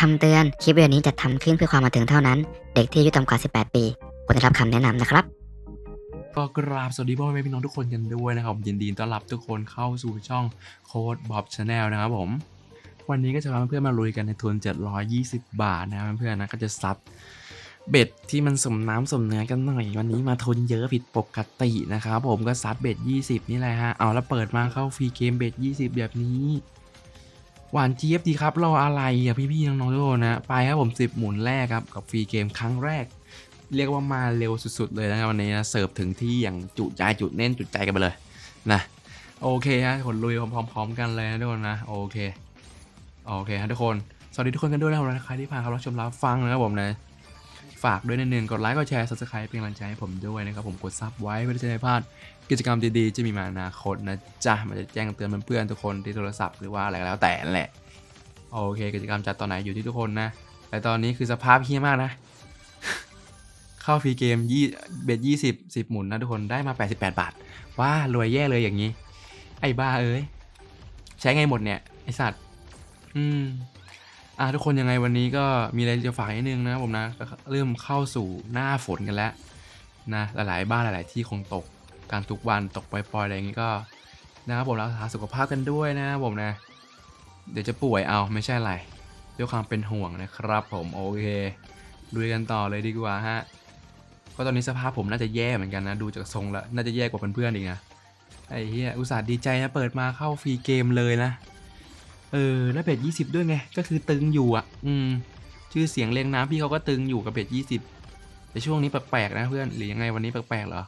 คำเตือน คลิปวิดีโอนี้จัดทำขึ้นเพื่อความบันเทิงเท่านั้น เด็กที่อายุต่ำกว่า 18 ปีควรได้รับคำแนะนำนะครับ ก็กราบสวัสดีพ่อแม่พี่น้องทุกคนกันด้วยนะครับผมยินดีต้อนรับทุกคนเข้าสู่ช่องโค้ดบ๊อบชาแนลนะครับผม วันนี้ก็จะพาเพื่อนๆมาลุยกันในทุน 720 บาทนะครับเพื่อนๆนะก็จะซัดเบ็ดที่มันสมน้ำสมเนื้อกันหน่อย วันนี้มาทุนเยอะผิดปกตินะครับผมก็ซัดเบ็ด 20 นี่แหละฮะเอาแล้วเปิดมาเข้าฟรีเกมเบ็ด 20 แบบนี้ หวานเจี๊ยบดีครับ รออะไรอะพี่ๆน้องๆทุกคนนะ ไปครับผม10หมุนแรกครับ กับฟรีเกมครั้งแรก เรียกว่ามาเร็วสุดๆเลยนะครับวันนี้นะเสิร์ฟถึงที่อย่างจุใจจุดเน้นจุดใจกันไปเลยนะโอเคฮะคนลุยพร้อมๆกันเลยนะทุกคนนะโอเคโอเคฮะทุกคนสวัสดีทุกคนกันด้วยนะครับใครที่ผ่านเข้ารับชมรับฟังนะครับผมนะ ฝากด้วยนิดนึงกดไลค์กดแชร์ subscribe เป็นกำลังใจให้ผมด้วยนะครับ ผมกดซับไว้เพื่อที่จะไม่พลาดกิจกรรมดีๆ จะมีมาอนาคตนะจ๊ะ มันจะแจ้งเตือนเพื่อนๆทุกคนที่โทรศัพท์หรือว่าอะไรก็แล้วแต่นั่นแหละ โอเค กิจกรรมจัดตอนไหนอยู่ที่ทุกคนนะ แต่ตอนนี้คือสภาพเฮี้ยมากนะ เข้าฟรีเกมยี่เบ็ดยี่สิบสิบหมุนนะทุกคนได้มา 88 บาทว้ารวยแย่เลยอย่างนี้ ไอ้บ้าเอ้ย ใช้ไงหมดเนี่ย ไอสัตว์ อืม อะทุกคนยังไงวันนี้ก็มีอะไรจะฝากนิดนึงนะครับผมนะเริ่มเข้าสู่หน้าฝนกันแล้วนะหลายๆ บ้านหลาย ๆ ที่คงตกการทุกวันตกปล่อยๆอะไรอย่างนี้ก็นะครับผมรักษาสุขภาพกันด้วยนะผมนะ เดี๋ยวจะป่วยเอาไม่ใช่อะไรด้วยความเป็นห่วงนะครับ ผมโอเคลุยกันต่อเลยดีกว่าฮะก็ตอนนี้สภาพผมน่าจะแย่เหมือนกันนะดูจากทรงแล้วน่าจะแย่กว่าเพื่อนๆอีกนะไอ้เหี้ยอุตส่าห์ดีใจนะเปิดมาเข้าฟรีเกมเลยนะ เออ แล้วเบ็ดยี่สิบด้วยไง ก็คือตึงอยู่อะ อืม ชื่อเสียงเรียงน้ำพี่เขาก็ตึงอยู่กับเบ็ดยี่สิบแต่ช่วงนี้แปลกๆนะเพื่อนหรือยังไงวันนี้แปลกๆเหรอ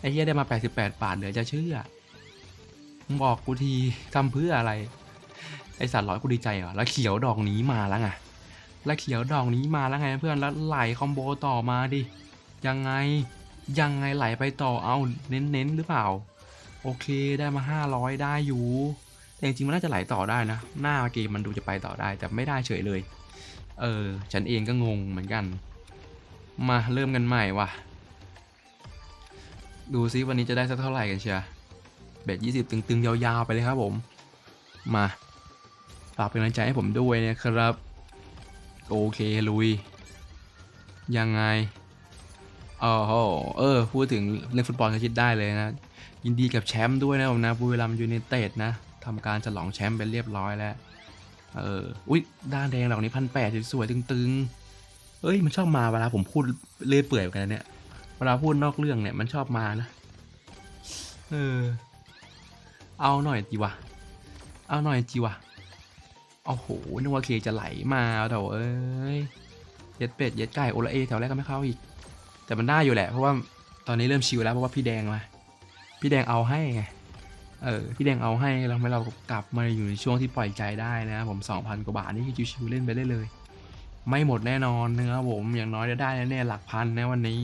ไอ้เหี้ยได้มา 88 บาทเหลือจะเชื่อบอกกูทีทำเพื่ออะไร ไอสัตว์ร้อยกูดีใจเหรอแล้วเขียวดอกนี้มาแล้วไงแล้วเขียวดอกนี้มาแล้วไงเพื่อนแล้วไหลคอมโบต่อมาดิยังไงยังไงไหลไปต่อเอาเน้นๆหรือเปล่า โอเคได้มา 500 ได้อยู่ แต่จริงมันน่าจะไหลต่อได้นะ หน้าเกมมันดูจะไปต่อได้แต่ไม่ได้เฉยเลย เออ ฉันเองก็งงเหมือนกัน มาเริ่มกันใหม่ว่ะ ดูซิวันนี้จะได้สักเท่าไหร่กันเชียร์เบ็ดยี่สิบตึงๆ ยาวๆ ไปเลยครับผม มาฝากเป็นกำลังใจให้ผมด้วยนะครับ โอเคลุย ยังไงอ๋อเออ พูดถึงเรื่องฟุตบอลก็คิดได้เลยนะ ยินดีกับแชมป์ด้วยนะผมนะบุรีรัมย์ยูไนเต็ดนะ ทำการฉลองแชมป์เป็นเรียบร้อยแล้ว เออ อุ๊ย ด้านแดงเหล่านี้พันแปดสวยตึงๆ เอ้ย มันชอบมาเวลาผมพูดเลื่อยเปื่อยกันเนี่ย เวลาพูดนอกเรื่องเนี่ยมันชอบมานะ เออ เอาหน่อยจีวะ เอาหน่อยจีวะโอ้โหนึกว่าเคจะไหลมาเถอะเอ้ย เย็ดเป็ด เย็ดไก่โอละเอแถวแรกก็ไม่เข้าอีก แต่มันได้อยู่แหละ เพราะว่าตอนนี้เริ่มชิลแล้วเพราะว่าพี่แดงมา พี่แดงเอาให้ไง เออพี่แดงเอาให้เราให้เรากลับมาอยู่ในช่วงที่ปล่อยใจได้นะครับผม 2,000 กว่าบาทนี่คือชิวๆเล่นไปได้เลย ไม่หมดแน่นอนนะครับผมอย่างน้อยจะได้แน่ๆหลักพันนะวันนี้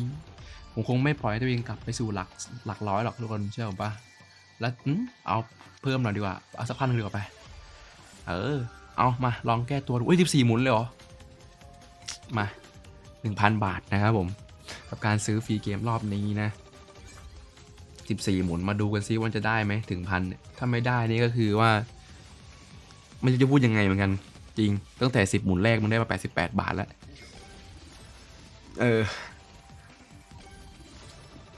ผมคงไม่ปล่อยตัวเองกลับไปสู่หลักหลักร้อยหรอกทุกคนเชื่อผมปะแล้วอืมเอาเพิ่มหน่อยดีกว่าเอาสักพันหนึ่งดีกว่าไป เออ เอามาลองแก้ตัวดูอุ้ยสิบสี่หมุนเลยเหรอมาหนึ่งพันบาทนะครับผม กับการซื้อฟรีเกมรอบนี้นะ สิบสี่หมุนมาดูกันซิว่าจะได้ไหมถึงพันเนี่ยถ้าไม่ได้นี่ก็คือว่าไม่รู้จะพูดยังไงเหมือนกัน จริง ตั้งแต่สิบหมุนแรกมันได้มาแปดสิบแปดบาทแล้วเออ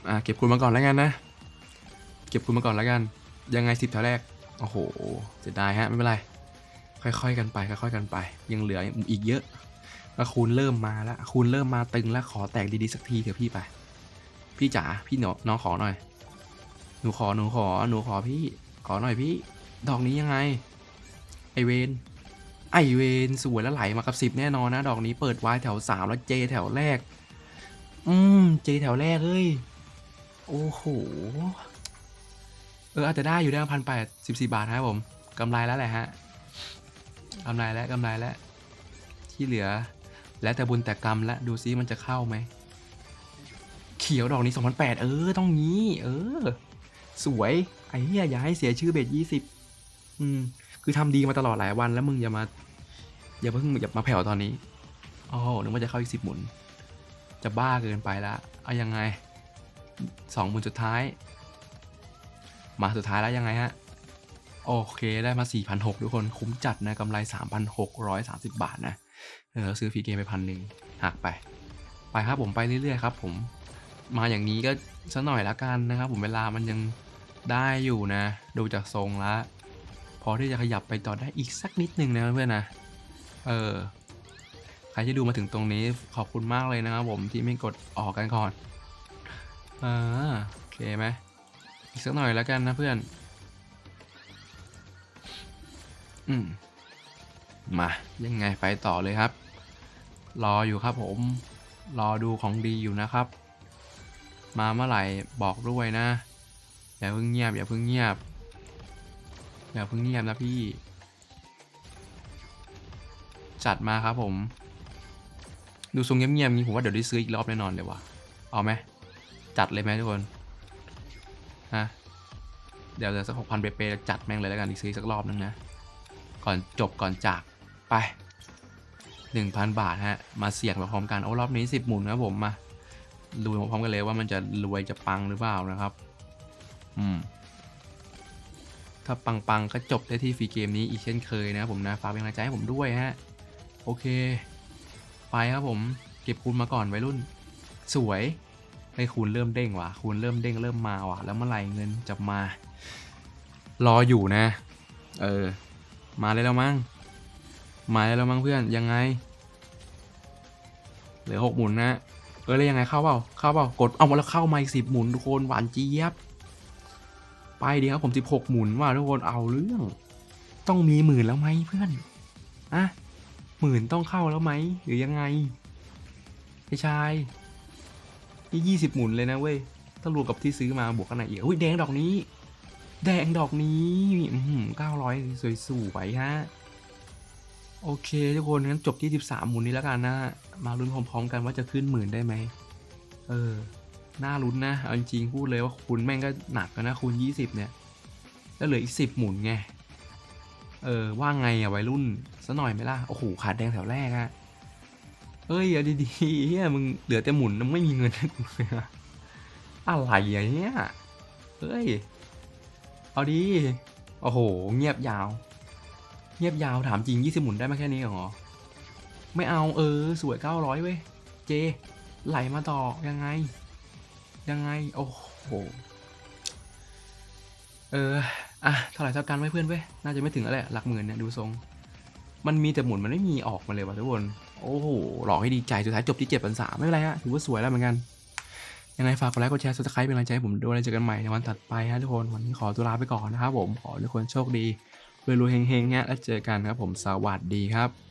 อะเก็บคุณมาก่อนแล้วกันนะ เก็บคุณมาก่อนแล้วกัน ยังไงสิบแถวแรก โอ้โหเสียดายฮะ ไม่เป็นไร ค่อยๆกันไป ค่อยๆกันไป ยังเหลืออีกเยอะแล้วคูณเริ่มมาแล้วคูณเริ่มมาตึงแล้วขอแตกดีๆสักทีเถอะพี่ไป พี่จ๋าพี่หนอน้องขอหน่อย หนูขอหนูขอหนูขอพี่ ขอหน่อยพี่ ดอกนี้ยังไง ไอเวนไอเวนสวยแล้วไหลมากับสิบแน่นอนนะ ดอกนี้เปิดไว้แถวสามแล้วเจแถวแรก อืมเจแถวแรกเฮ้ย โอ้โห เอออาจจะได้อยู่ได้พันแปดสิบสี่บาทนะครับผมกำไรแล้วแหละฮะกำไรแล้วกำไรแล้ว ที่เหลือ แล้วแต่บุญแต่กรรมแล้วดูซิมันจะเข้าไหม เขียวดอกนี้2008เออ ต้องงี้ เออ สวยไอ้เหี้ยอย่าให้เสียชื่อเบสยี่สิบอืม คือทำดีมาตลอดหลายวันแล้วมึงอย่ามาอย่าเพิ่งอย่ามาแผ่วตอนนี้อ้โหนึกว่าจะเข้าอีกสิบหมุน จะบ้าเกินไปละเอายังไงสองหมุนสุดท้าย มาสุดท้ายแล้วยังไงฮะ โอเคได้มา 4,600 ทุกคนคุ้มจัดนะกำไร 3,630 บาทนะเออซื้อฟรีเกมไปพันหนึ่งหักไป ไปครับผมไปเรื่อยๆครับผมมาอย่างนี้ก็สักหน่อยละกันนะครับผมเวลามันยัง ได้อยู่นะ ดูจากทรงแล้วพอที่จะขยับไปต่อได้อีกสักนิดนึงนะเพื่อนนะ เออ ใครที่ดูมาถึงตรงนี้ขอบคุณมากเลยนะครับผมที่ไม่กดออกกันก่อนอ่าโอเคไหมอีกสักหน่อยแล้วกันนะเพื่อน อืม มา ยังไงไปต่อเลยครับ รออยู่ครับผม รอดูของดีอยู่นะครับ มาเมื่อไหร่บอกด้วยนะ อย่าเพิ่งเงียบอย่าเพิ่งเงียบอย่าเพิ่งเงียบนะพี่ จัดมาครับผม ดูทรงเงียบๆงี้ผมว่าเดี๋ยวได้ซื้ออีกรอบแน่นอนเลยว่ะเอาไหมจัดเลยไหมทุกคนฮะเดี๋ยวเดี๋ยวสักหกพันเป๊ะๆจัดแม่งเลยแล้วกันอีกซื้อสักรอบนึงนะ ก่อนจบก่อนจากไปหนึ่งพันบาทฮะ มาเสี่ยงไปพร้อมกัน โอ้รอบนี้สิบหมุนนะผมมาดูพร้อมกันเลยว่ามันจะรวยจะปังหรือเปล่านะครับ อืม ถ้าปังๆ ก็จบได้ที่ฟรีเกมนี้อีกเช่นเคยนะผมนะ ฝากเป็นกำลังใจให้ผมด้วยฮะ โอเค ไปครับผม เก็บคูณมาก่อนไวัยรุ่น สวยให้คูณเริ่มเด้งว่ะ คูณเริ่มเด้งเริ่มมาว่ะ แล้วเมื่อไหร่เงินจะมา รออยู่นะ เออ มาเลยแล้วมั้ง มาเลยแล้วมั้งเพื่อน ยังไง เหลือหกหมุนนะ เออแล้วยังไงเข้าเปล่า เข้าเปล่า กด เอามาแล้วเข้ามาอีกสิบหมุนทุกคน หวานเจี๊ยบ ไปดีครับผมสิบหกหมุนว่ะทุกคนเอาเรื่อง ต้องมีหมื่นแล้วไหมเพื่อนอะหมื่นต้องเข้าแล้วไหมหรือยังไงไอ้ชายนี่ยี่สิบหมุนเลยนะเว้ยถ้ารวมกับที่ซื้อมาบวกกันหน่อยอีกอุ้ยแดงดอกนี้ แดงดอกนี้เก้าร้อยสวยๆฮะโอเคทุกคนงั้นจบที่ 13 หมุนนี้แล้วกันนะ มาลุ้นพร้อมๆกันว่าจะขึ้นหมื่นได้ไหมเออ น่าลุ้นนะเอาจริงๆพูดเลยว่าคูณแม่งก็หนักนะคูณ20 เนี่ย แล้วเหลืออีก 10 หมุนไง เออ ว่าไงอะวัยรุ่นซะหน่อยไหมล่ะ โอ้โห ขาดแดงแถวแรกอะเอ้ยเอาดีๆเฮียมึงเหลือแต่หมุนมึงไม่มีเงินกูเลยอะอะไรอะเนี่ยเฮ้ย เอาดี โอ้โห เงียบยาว เงียบยาวถามจริง 20 หมุนได้มาแค่นี้เหรอ ไม่เอาเออ สวย 900 เว้ย เจ ไหลมาต่อยังไง ยังไง โอ้โห เออ อะเท่าไหร่เท่ากันไว้เพื่อนเว้ย น่าจะไม่ถึงแล้วแหละ หลักหมื่นเนี่ย ดูทรง มันมีแต่หมุนมันไม่มีออกมาเลยว่ะทุกคน โอ้โห หลอกให้ดีใจ สุดท้ายจบที่7 3 0 0ไม่เป็นไรฮะ ถือว่าสวยแล้วเหมือนกัน ยังไงฝากกดไลค์กดแชร์ subscribe เป็นกำลังใจให้ผมด้วยแล้วเจอกันใหม่ในวันถัดไปฮะทุกคน วันนี้ขอตัวลาไปก่อนนะครับผม ขอทุกคนโชคดีรวยๆเฮงๆเงี้ยแล้วเจอกันครับผม สวัสดีครับ